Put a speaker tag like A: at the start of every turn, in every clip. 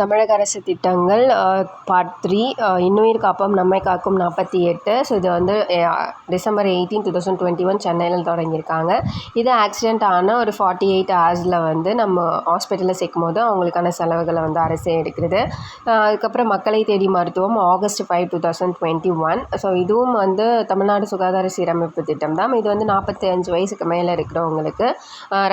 A: தமிழக அரசு திட்டங்கள் பார்ட் த்ரீ இன்னுயிர் காப்போம் நம்மை காக்கும் நாற்பத்தி எட்டு. ஸோ இது வந்து December eighteen two thousand twenty one சென்னையில் தொடங்கியிருக்காங்க. இது ஆக்சிடெண்ட் ஆன ஒரு ஃபார்ட்டி எயிட் ஹவர்ஸில் வந்து நம்ம ஹாஸ்பிட்டலில் சேர்க்கும் போது அவங்களுக்கான செலவுகளை வந்து அரசே எடுக்கிறது. அதுக்கப்புறம் மக்களை தேடி மருத்துவம் August five two thousand twenty one so இதுவும் வந்து தமிழ்நாடு சுகாதார சீரமைப்பு திட்டம் தான் இது வந்து நாற்பத்தி அஞ்சு வயசுக்கு மேலே இருக்கிறவங்களுக்கு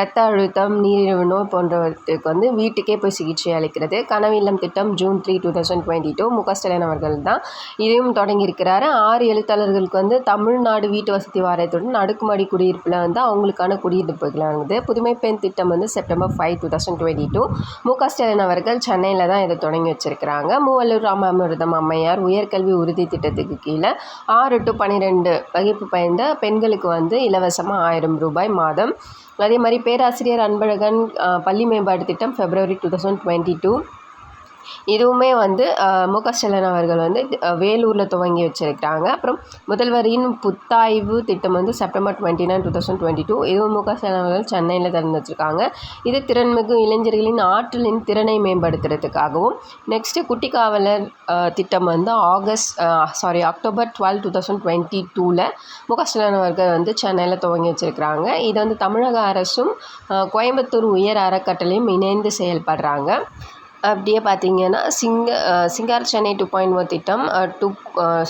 A: ரத்த அழுத்தம் நீரிழிவு நோய் போன்றவற்றுக்கு வந்து வீட்டுக்கே போய் சிகிச்சை அளிக்கிறது. கனவு இல்லம் திட்டம் June three two thousand twenty two. Mu Ka Stalin அவர்கள் தான் இதையும் தொடங்கியிருக்கிறாரு. ஆறு எழுத்தாளர்களுக்கு வந்து தமிழ்நாடு வீட்டு வசதி வாரியத்துடன் அடுக்குமாடி குடியிருப்பில் வந்து அவங்களுக்கான குடியிருப்புகள் வந்து புதுமை பெண் திட்டம் வந்து September five two thousand twenty two. Mu Ka Stalin அவர்கள் சென்னையில் தான் இதை தொடங்கி வச்சிருக்கிறாங்க. மூவல்லூர் ராமாமிர்தம் அம்மையார் உயர்கல்வி உறுதி திட்டத்துக்கு கீழே ஆறு டு பன்னிரெண்டு வகுப்பு பயந்த பெண்களுக்கு வந்து இலவசமாக ஆயிரம் ரூபாய் மாதம். அதே மாதிரி பேராசிரியர் அன்பழகன் பள்ளி மேம்பாடு திட்டம் February two thousand twenty two இதுவுமே வந்து மு க ஸ்டாலின் அவர்கள் வந்து வேலூரில் துவங்கி வச்சுருக்காங்க அப்புறம் முதல்வரின் புத்தாய்வு திட்டம் வந்து September twenty nine two thousand twenty two. இதுவும் மு க ஸ்டாலின் அவர்கள் சென்னையில் திறந்து வச்சுருக்காங்க. இது திறன்மிகு இளைஞர்களின் ஆற்றலின் திறனை மேம்படுத்துறதுக்காகவும் நெக்ஸ்ட்டு குட்டி காவலர் திட்டம் வந்து August sorry October twelve two thousand twenty டூவில் மு க ஸ்டாலின் அவர்கள் வந்து சென்னையில் துவங்கி வச்சுருக்கிறாங்க. இது வந்து தமிழக அரசும் கோயம்புத்தூர் உயர் அறக்கட்டளையும் இணைந்து செயல்படுறாங்க. அப்படியே பார்த்தீங்கன்னா சிங்க Singara Chennai two point o திட்டம் two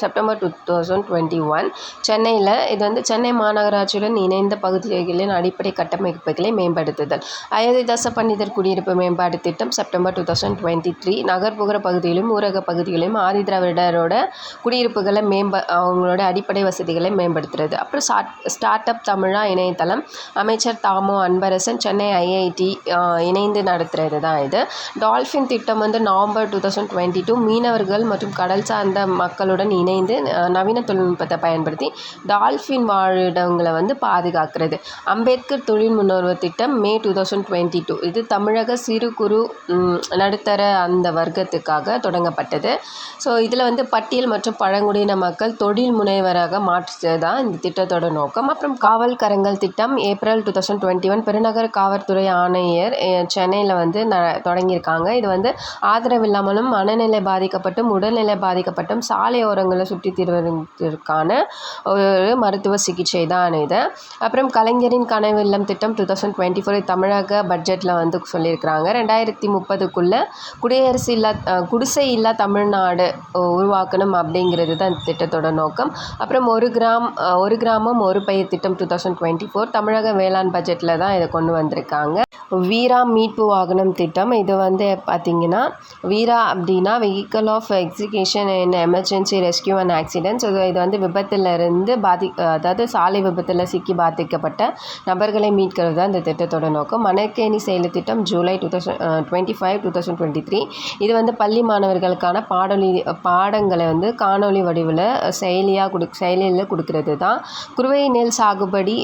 A: September two thousand twenty one சென்னையில் இது வந்து சென்னை மாநகராட்சியுடன் இணைந்த பகுதிகளின் அடிப்படை கட்டமைப்புகளை மேம்படுத்துதல். அயோத்திதாச பண்டிதர் குடியிருப்பு மேம்பாட்டு திட்டம் September two thousand twenty three நகர்ப்புற பகுதிகளிலும் ஊரக பகுதிகளிலும் ஆதி திராவிடரோட குடியிருப்புகளை மேம்ப அவங்களோட அடிப்படை வசதிகளை மேம்படுத்துறது. அப்புறம் ஸ்டார்ட் ஸ்டார்ட் அப் தமிழா இணையதளம் அமைச்சர் தாமோ அன்பரசன் சென்னை ஐஐடி இணைந்து நடத்துகிறது தான் இது. டால்ஃபின் திட்டம் வந்து November two thousand twenty two மீனவர்கள் மற்றும் கடல் சார்ந்த மக்களுடன் இணைந்து நவீன தொழில்நுட்பத்தை பயன்படுத்தி டால்ஃபின் வாழிடங்களை வந்து பாதுகாக்கிறது. அம்பேத்கர் தொழில் முன்னோர்வு திட்டம் May two thousand twenty two. இது தமிழக சிறு குறு நடுத்தர அந்த வர்க்கத்துக்காக தொடங்கப்பட்டது. ஸோ இதில் வந்து பட்டியல் மற்றும் பழங்குடியின மக்கள் தொழில் முனைவராக மாற்றுறது தான் இந்த திட்டத்தோட நோக்கம். அப்புறம் காவல் கரங்கள் திட்டம் April two thousand twenty one பெருநகர காவல்துறை ஆணையர் சென்னையில் வந்து ந தொடங்கியிருக்காங்க. இது வந்து ஆதரவு இல்லாமலும் மனநிலை பாதிக்கப்பட்டும் உடல்நிலை பாதிக்கப்பட்டும் சாலையோரங்களை சுற்றி திருவதற்கான ஒரு மருத்துவ சிகிச்சை தான் இது. அப்புறம் கலைஞரின் கனவு இல்லம் திட்டம் டூ தௌசண்ட் டுவெண்ட்டி ஃபோர் தமிழக பட்ஜெட்டில் வந்து சொல்லியிருக்கிறாங்க. ரெண்டாயிரத்தி முப்பதுக்குள்ளே குடியரசு இல்லா குடிசை இல்லா தமிழ்நாடு உருவாக்கணும் அப்படிங்கிறது தான் இந்த திட்டத்தோட நோக்கம். அப்புறம் ஒரு கிராம் ஒரு கிராமம் ஒரு பயிர் திட்டம் டூ தௌசண்ட் டுவெண்ட்டி ஃபோர் தமிழக வேளாண் பட்ஜெட்டில் தான் இதை கொண்டு வந்திருக்காங்க. வீரா மீட்பு வாகனம் திட்டம். இது வந்து பார்த்தீங்கன்னா வீரா அப்படின்னா vehicle of extrication in emergency rescue and accidents இது இது வந்து விபத்திலிருந்து பாதி அதாவது சாலை விபத்தில் சிக்கி பாதிக்கப்பட்ட நபர்களை மீட்கிறது தான் இந்த திட்டத்தோட நோக்கம். மணக்கேணி செயல் திட்டம் July two thousand twenty five two thousand twenty three இது வந்து பள்ளி மாணவர்களுக்கான பாடொலி பாடங்களை வந்து காணொலி வடிவில் செயலியாக கொடு செயலியில் கொடுக்கறது தான். குறுவை நெல் சாகுபடி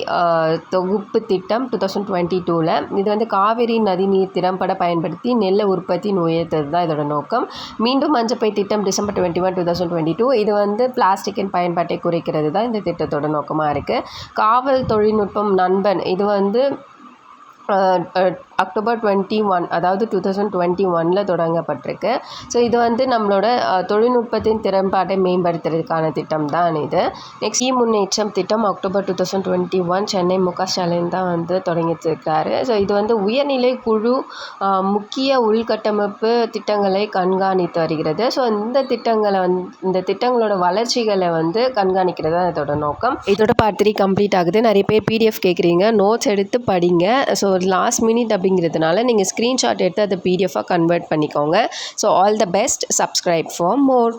A: தொகுப்பு திட்டம் டூ தௌசண்ட் டுவெண்ட்டி டூவில் இது வந்து காவிரி நதிநீர் திறம்பட பயன்படுத்தி நெல்லை உற்பத்தி உயர்த்தது தான் இதோட நோக்கம். மீண்டும் மஞ்சப்பை திட்டம் December twenty one two thousand twenty two இது வந்து பிளாஸ்டிக்கின் பயன்பாட்டை குறைக்கிறது தான் இந்த திட்டத்தோட நோக்கமாக இருக்குது காவல் தொழில்நுட்பம் நண்பன் இது வந்து அக்டோபர் டுவெண்ட்டி ஒன் அதாவது டூ தௌசண்ட் டுவெண்ட்டி ஒனில் தொடங்கப்பட்டிருக்கு. ஸோ இது வந்து நம்மளோட தொழில்நுட்பத்தின் திறன்பாட்டை மேம்படுத்துறதுக்கான திட்டம் தான் இது. நெக்ஸ்ட் இ முன்னேற்றம் திட்டம் October two thousand twenty one Chennai Mu Ka Stalin தான் வந்து தொடங்கிட்டுருக்காரு. ஸோ இது வந்து உயர்நிலை குழு முக்கிய உள்கட்டமைப்பு திட்டங்களை கண்காணித்து வருகிறது. ஸோ இந்த திட்டங்களை வந்து இந்த திட்டங்களோட வளர்ச்சிகளை வந்து கண்காணிக்கிறது தான் இதோட நோக்கம். இதோட பார்ட் த்ரீ கம்ப்ளீட் ஆகுது. நிறைய பேர் பிடிஎஃப் கேட்குறீங்க நோட்ஸ் எடுத்து படிங்க. ஸோ லாஸ்ட் மினிட் அப்படிங்கிறதுனால நீங்கள் ஸ்க்ரீன்ஷாட் எடுத்து அதை பிடிஎஃபாக கன்வெர்ட் பண்ணிக்கோங்க. So all the best subscribe for more